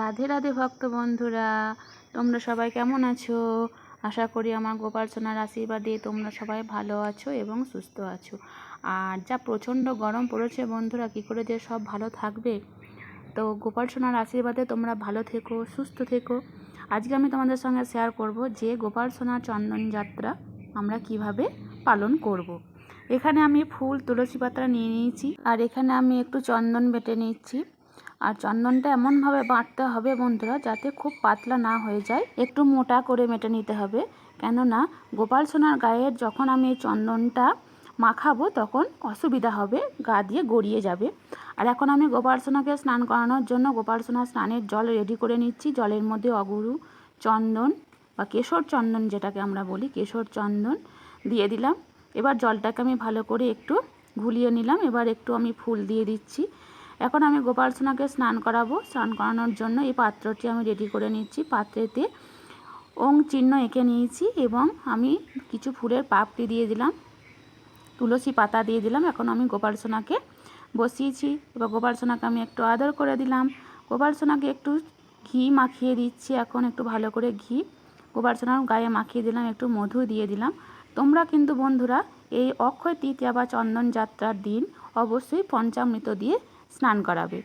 রাধে রাধে ভক্ত বন্ধুরা, তোমরা সবাই কেমন আছো? আশা করি আমার গোপাল সোনার আশীর্বাদে তোমরা সবাই ভালো আছো এবং সুস্থ আছো। আর যা প্রচণ্ড গরম পড়েছে বন্ধুরা, কী করে যে সব ভালো থাকবে? তো গোপাল সোনার আশীর্বাদে তোমরা ভালো থেকো, সুস্থ থেকো। আজকে আমি তোমাদের সঙ্গে শেয়ার করব যে গোপাল সোনার চন্দন যাত্রা আমরা কীভাবে পালন করব। এখানে আমি ফুল, তুলসী পাতা নিয়ে নিয়েছি, আর এখানে আমি একটু চন্দন বেটে নিচ্ছি। আর চন্দনটা এমনভাবে বাটতে হবে বন্ধুরা, যাতে খুব পাতলা না হয়ে যায়। একটু মোটা করে মেটে নিতে হবে। কেননা গোপাল সোনার গায়ের যখন আমি এই চন্দনটা মাখাবো, তখন অসুবিধা হবে, গা দিয়ে গড়িয়ে যাবে। আর এখন আমি গোপাল সোনাকে স্নান করানোর জন্য গোপাল সোনার স্নানের জল রেডি করে নিচ্ছি। জলের মধ্যে অগুরু চন্দন বা কেশর চন্দন যেটাকে আমরা বলি, কেশর চন্দন দিয়ে দিলাম। এবার জলটাকে আমি ভালো করে একটু ঘুলিয়ে নিলাম। এবার একটু আমি ফুল দিয়ে দিচ্ছি। এখন আমি গোপাল সোনাকে স্নান করাবো। স্নান করানোর জন্য এই পাত্রটি আমি রেডি করে নিচ্ছি। পাত্রেতে ওং চিহ্ন এঁকে নিয়েছি এবং আমি কিছু ফুলের পাপড়ি দিয়ে দিলাম। তুলসী পাতা দিয়ে দিলাম। এখন আমি গোপাল সোনাকে বসিয়েছি। এবার গোপাল সোনাকে আমি একটু আদর করে দিলাম। গোপাল সোনাকে একটু ঘি মাখিয়ে দিচ্ছি। এখন একটু ভালো করে ঘি। গোপাল সোনার গায়ে মাখিয়ে দিলাম। একটু মধু দিয়ে দিলাম। তোমরা কিন্তু বন্ধুরা এই অক্ষয় তৃতীয়া বা চন্দন যাত্রার দিন অবশ্যই পঞ্চামৃত দিয়ে স্নান করাবে।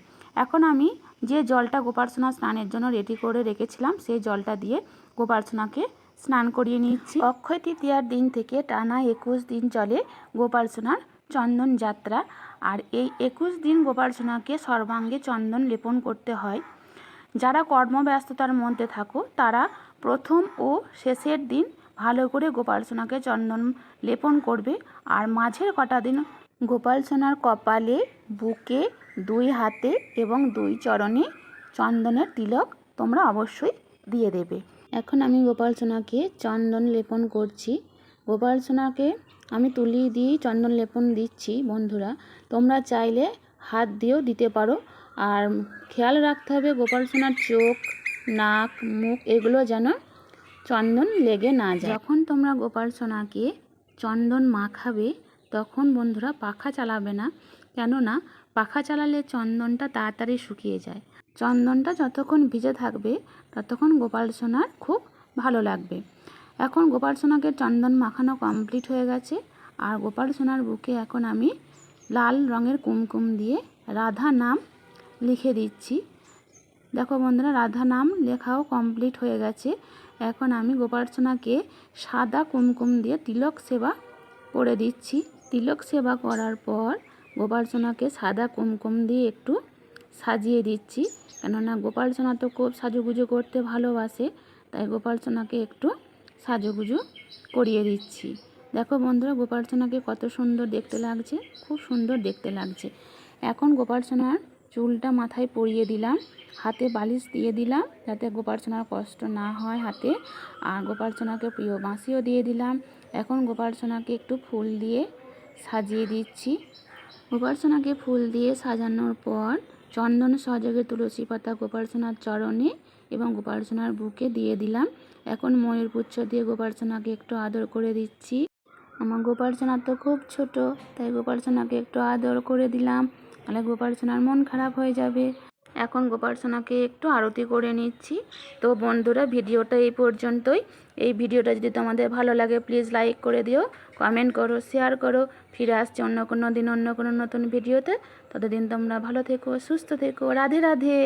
এখন আমি যে জলটা গোপার্সনা স্নানের জন্য রেডি করে রেখেছিলাম, সেই জলটা দিয়ে গোপার্সনাকে স্নান করিয়ে নিচ্ছি। অক্ষয় তৃতীয়ার দিন থেকে টানা একুশ দিন চলে গোপার্সনার চন্দন যাত্রা। আর এই একুশ দিন গোপার্সনাকে সর্বাঙ্গে চন্দন লেপন করতে হয়। যারা কর্মব্যস্ততার মধ্যে থাকো, তারা প্রথম ও শেষের দিন ভালো করে গোপালসোনাকে চন্দন লেপন করবে। আর মাঝের কটা দিন গোপাল সোনার কপালে, বুকে দুই হাতে এবং দুই চরণে চন্দনের তিলক তোমরা অবশ্যই দিয়ে দেবে। এখন আমি গোপাল সোনাকে চন্দন লেপন করছি। গোপাল সোনাকে আমি তুলি দিয়েই চন্দন লেপন দিচ্ছি, বন্ধুরা। তোমরা চাইলে হাত দিয়েও দিতে পারো। আর খেয়াল রাখতে হবে গোপাল সোনার চোখ, নাক, মুখ এগুলো যেন চন্দন লেগে না যায়। যখন তোমরা গোপাল সোনাকে চন্দন মাখাবে, তখন বন্ধুরা পাখা চালাবে না। কেননা পাখা চালালে চন্দনটা তাড়াতাড়ি শুকিয়ে যায়। চন্দনটা যতক্ষণ ভিজে থাকবে, ততক্ষণ গোপাল সোনার খুব ভালো লাগবে। এখন গোপাল সোনাকে চন্দন মাখানো কমপ্লিট হয়ে গেছে আর গোপাল সোনার বুকে এখন আমি লাল রঙের কুমকুম দিয়ে রাধা নাম লিখে দিচ্ছি। দেখো বন্ধুরা, রাধা নাম লেখাও কমপ্লিট হয়ে গেছে। এখন আমি গোপাল সোনাকে সাদা কুমকুম দিয়ে তিলক সেবা করে দিচ্ছি। তিলক সেবা করার পর গোপাল সোনাকে সাদা কুমকুম দিয়ে একটু সাজিয়ে দিচ্ছি। কেননা গোপাল সোনা তো খুব সাজুগুজু করতে ভালোবাসে, তাই গোপাল সোনাকে একটু সাজুগুজু করিয়ে দিচ্ছি। দেখো বন্ধুরা গোপাল সোনাকে কত সুন্দর দেখতে লাগছে, খুব সুন্দর দেখতে লাগছে। এখন গোপাল সোনার চুলটা মাথায় পরিয়ে দিলাম, হাতে বালিশ দিয়ে দিলাম, যাতে গোপাল সোনার কষ্ট না হয় হাতে। আর গোপাল সোনাকে প্রিয় বাঁশিও দিয়ে দিলাম। এখন গোপাল সোনাকে একটু ফুল দিয়ে সাজিয়ে দিচ্ছি। গোপালসোনাকে ফুল দিয়ে সাজানোর পর চন্দন সহযোগে তুলসী পাতা গোপার্সনার চরণে এবং গোপার্সনার বুকে দিয়ে দিলাম। এখন ময়ূর পুচ্ছ দিয়ে গোপার্সনাকে একটু আদর করে দিচ্ছি। আমার গোপার্সনা তো খুব ছোট, তাই গোপার্সনাকে একটু আদর করে দিলাম। তাহলে গোপার্সনার মন খারাপ হয়ে যাবে। এখন গোপাল সোনাকে একটু আরতি করে নিচ্ছি। তো বন্ধুরা, ভিডিওটা এই পর্যন্তই। এই ভিডিওটা যদি তোমাদের ভালো লাগে প্লিজ লাইক করে দিও কমেন্ট করো শেয়ার করো। ফিরে আসছে অন্য কোনো দিন, অন্য কোনো নতুন ভিডিওতে। ততদিন তোমরা ভালো থেকো, সুস্থ থেকো। রাধে রাধে।